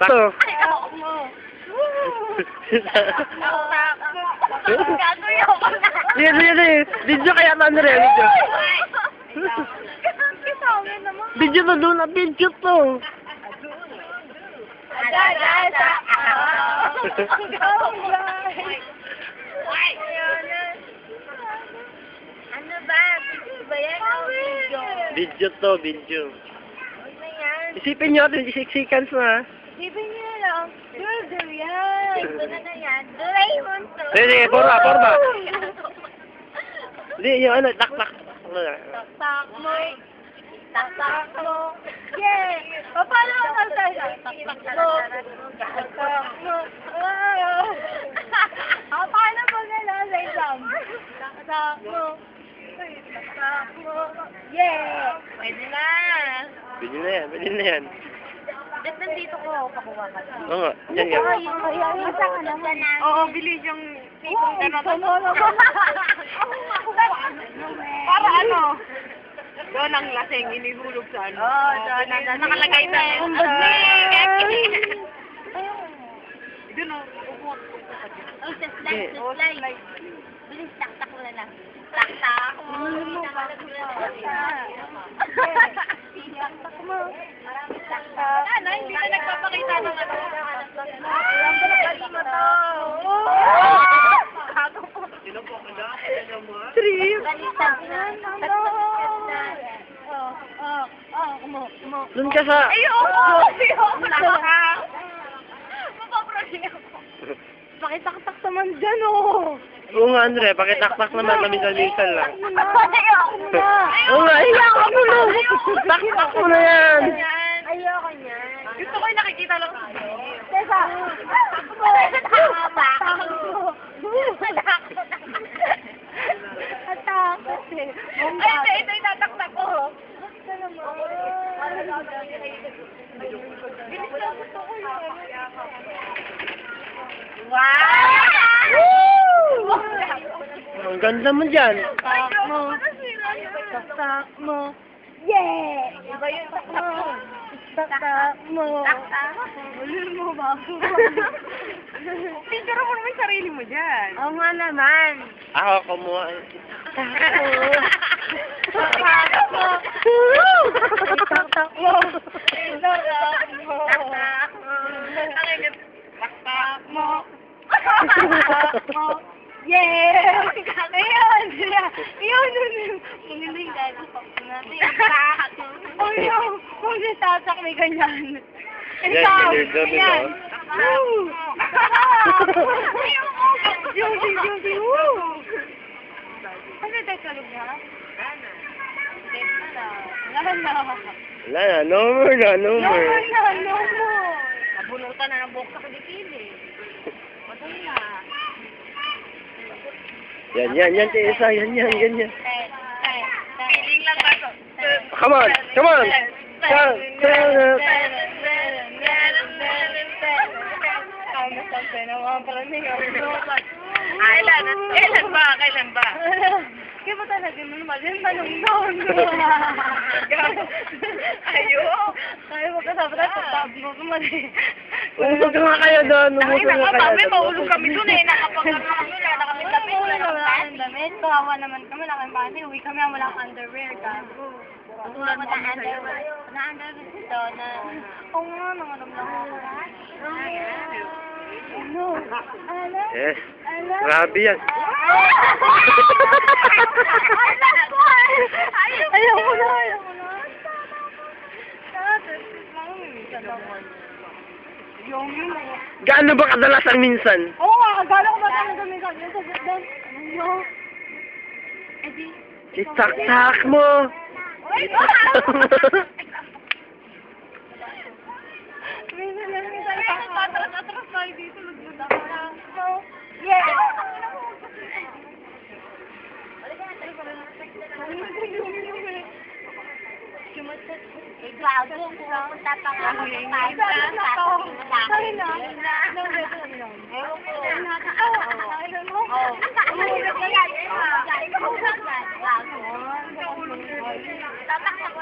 Mo. Gagawin ako na. Sige. Video kaya pa, Andre. Video. Video to doon. Video to. Ano ba? Video ba yan? Video. To, video. Na yan. Isipin nyo, 26 seconds na. Bibig niyo lang. Durder yan. Ito na na yan. Doraemon to. Sige, forma, forma. Hindi, yung ano, tak, tak. Taktak mo. Taktak mo. Yeah. O, paano ako salsa? Taktak mo. Taktak mo. Ah. Ah, paano pag ano sa exam? Taktak mo. Taktak mo. Yeah. Pwede na. Pwede na yan, pwede na yan. Ba't nandito ko pakuha ka? Oo nga, dyan nga. Masa ka naman. Oo, bilis yung tipong gano'n. Para ano? Doon ang lasing, inihulog sa ano. Oo, doon ang lasing. Nakalagay sa Ang ano. bagay. Doon o, upo. Oh, sa slide, sa slide. Bilis, taktak mo na lang. Taktak mo. Taktak mo. Taktak. Ano, hindi na nagpapakita ng ano. Ang galing mo to. Kago po. Trip. Baliktad na. Oh, oh, oh, mo, mo. Doon ka sa... Ayoko na ka! Mapaprali ako. Pakitaktak naman dyan, oh! Oo nga, Andre, pakitaktak naman kami sa minsan lang. Ayoko na! Oo nga, ayoko mo na. Taktak mo na yan. Ayoko niyan. Gusto ko yung nakikita lang sa Teka! Tama ba? Natakot eh. Ay, ito, ito yung tataktak ko. Wow! Ang ganda mo dyan. Tak mo. Tak mo. Yeah! Iba yung tak mo. Tak mo. Ulit mo bago. Picture mo naman yung sarili mo dyan. Oo nga naman. Ako, kumuha. Tak mo. Tak mo. Tak mo. Tak mo. Tak mo. Yeah! Ayun! Ayun! Maganda yung gano'n pa natin. Oh, yung kung natatak may ganyan. Ganun, ganun, Ayan! Woo! Josie, Josie, woo! Ano tayo niya? Wala na. Wala na, no more na, no No more. more na, no more. Nabunutan na ng buhok sa kilikili. Patay na. Yan, yan, yan, Tessa, yan, yan, yan, yan. Feeling lang ba to? Come on, come on. Come on. Kailan? Ba? Kailan ba? Kaya talaga mo naman yung tanong noon? Ayo. Kaya mo kasama sa tab mo. Kumali. Umusog nga kayo doon, ina nga kayo. sabi, maulog kami dun eh. Nakapagkano kami, wala na kami. Wala kami damit. Kawawa naman kami. Wala kami panty. Uwi kami. Wala kang underwear. Gago. Wala mo na underwear. Na underwear dito na. Oo nga. Nangalam lang ako. Ano? Ano? Yes. Ano? Grabe yan. Na, ayoko na. Yung yung Gaano ba kadalas ang minsan? Oo nga, kagala ko ba tayo gamitin sa sa doon? Ano yun? Eh di. Itak-tak mo. Itak-tak mo. Lang, lang. Atras-atras tayo dito. Lugod ako na. Yeah! Ikaw, kung pumunta pa nga sa tayo, Sorry na. Ewan ko. Tatak na ko